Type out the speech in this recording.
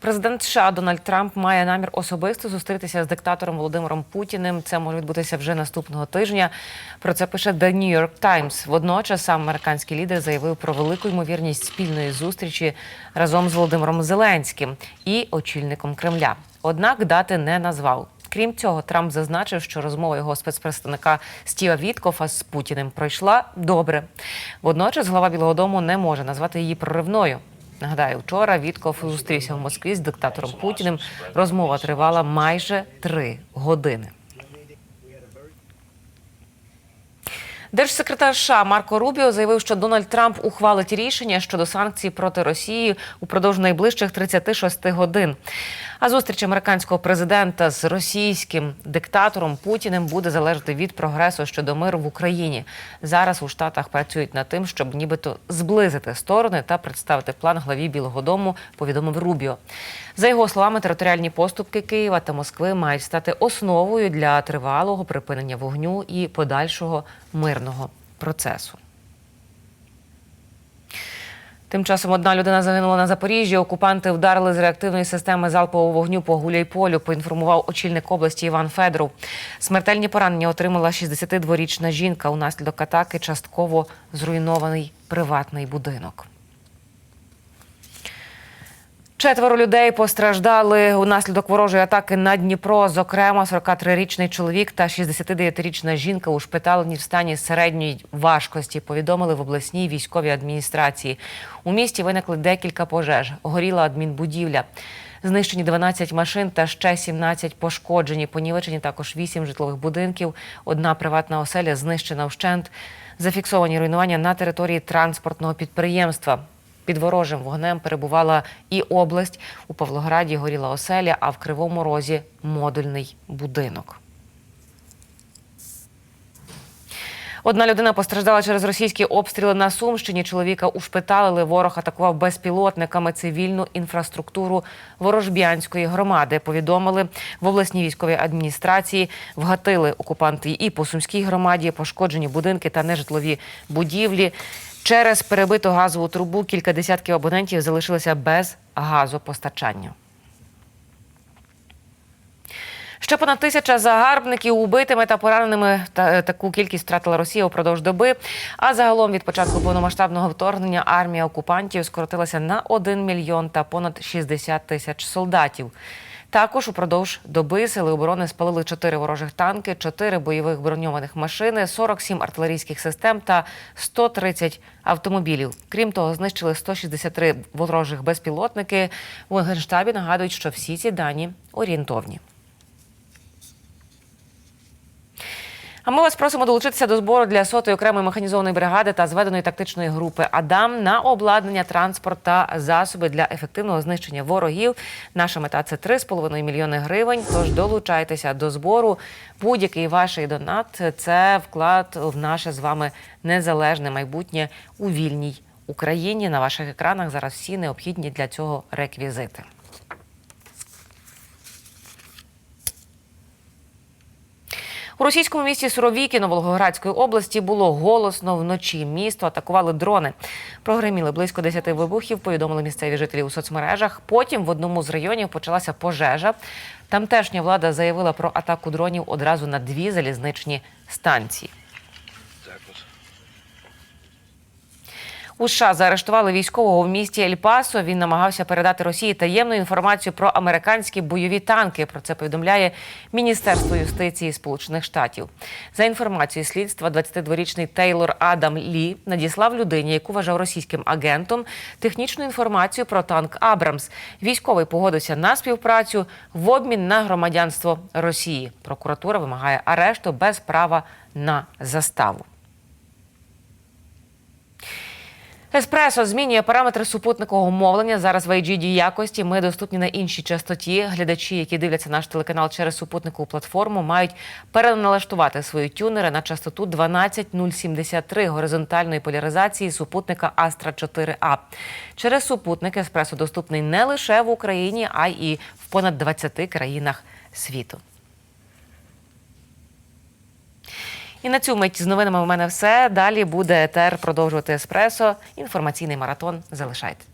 Президент США Дональд Трамп має намір особисто зустрітися з диктатором Володимиром Путіним. Це може відбутися вже наступного тижня. Про це пише The New York Times. Водночас сам американський лідер заявив про велику ймовірність спільної зустрічі разом з Володимиром Зеленським і очільником Кремля. Однак дати не назвав. Крім цього, Трамп зазначив, що розмова його спецпредставника Стіва Віткофа з Путіним пройшла добре. Водночас глава Білого Дому не може назвати її проривною. Нагадаю, вчора Вітков зустрівся в Москві з диктатором Путіним. Розмова тривала майже три години. Держсекретар США Марко Рубіо заявив, що Дональд Трамп ухвалить рішення щодо санкцій проти Росії упродовж найближчих 36 годин. А зустріч американського президента з російським диктатором Путіним буде залежати від прогресу щодо миру в Україні. Зараз у Штатах працюють над тим, щоб нібито зблизити сторони та представити план главі Білого Дому. Повідомив Рубіо. За його словами, територіальні поступки Києва та Москви мають стати основою для тривалого припинення вогню і подальшого мирного процесу. Тим часом одна людина загинула на Запоріжжі. Окупанти вдарили з реактивної системи залпового вогню по Гуляйполю. Поінформував очільник області Іван Федоров. Смертельні поранення отримала 62-річна жінка. Унаслідок атаки частково зруйнований приватний будинок. Четверо людей постраждали унаслідок ворожої атаки на Дніпро. Зокрема, 43-річний чоловік та 69-річна жінка ушпиталені в стані середньої важкості. Повідомили в обласній військовій адміністрації. У місті виникли декілька пожеж. Горіла адмінбудівля. Знищені 12 машин та ще 17 пошкоджені. Понівечені також 8 житлових будинків. Одна приватна оселя знищена вщент. Зафіксовані руйнування на території транспортного підприємства. Під ворожим вогнем перебувала і область. У Павлограді горіла оселя, а в Кривому Розі модульний будинок. Одна людина постраждала через російські обстріли на Сумщині. Чоловіка ушпиталили. Ворог атакував безпілотниками цивільну інфраструктуру Ворожбянської громади. Повідомили в обласній військовій адміністрації. Вгатили окупанти і по сумській громаді, пошкоджені будинки та нежитлові будівлі. Через перебиту газову трубу кілька десятків абонентів залишилися без газопостачання. Ще понад тисяча загарбників убитими та пораненими та таку кількість втратила Росія упродовж доби. А загалом від початку повномасштабного вторгнення армія окупантів скоротилася на 1 мільйон та понад 60 тисяч солдатів. Також упродовж доби сили оборони спалили 4 ворожих танки, 4 бойових броньованих машини, 47 артилерійських систем та 130 автомобілів. Крім того, знищили 163 ворожих безпілотники. У Генштабі нагадують, що всі ці дані орієнтовні. А ми вас просимо долучитися до збору для сотої окремої механізованої бригади та зведеної тактичної групи Адам на обладнання, транспорт та засоби для ефективного знищення ворогів. Наша мета це 3,5 мільйони гривень. Тож долучайтеся до збору. Будь-який ваш донат це вклад в наше з вами незалежне майбутнє у вільній Україні. На ваших екранах зараз всі необхідні для цього реквізити. У російському місті Суровікіно Волгоградської області було голосно вночі. Місто атакували дрони. Прогреміли близько 10 вибухів. Повідомили місцеві жителі у соцмережах. Потім в одному з районів почалася пожежа. Тамтешня влада заявила про атаку дронів одразу на дві залізничні станції. У США заарештували військового в місті Ель-Пасо. Він намагався передати Росії таємну інформацію про американські бойові танки. Про це повідомляє Міністерство юстиції Сполучених Штатів. За інформацією слідства, 22-річний Тейлор Адам Лі надіслав людині, яку вважав російським агентом, технічну інформацію про танк Абрамс. Військовий погодився на співпрацю в обмін на громадянство Росії. Прокуратура вимагає арешту без права на заставу. Еспресо змінює параметри супутникового мовлення. Зараз в HD якості ми доступні на іншій частоті. Глядачі, які дивляться наш телеканал через супутникову платформу, мають переналаштувати свої тюнери на частоту 12073 горизонтальної поляризації супутника Astra 4 a Через супутник еспресо доступний не лише в Україні, а й в понад 20 країнах світу. І на цю мить з новинами у мене все. Далі буде етер продовжувати еспресо. Інформаційний маратон. Залишайтесь.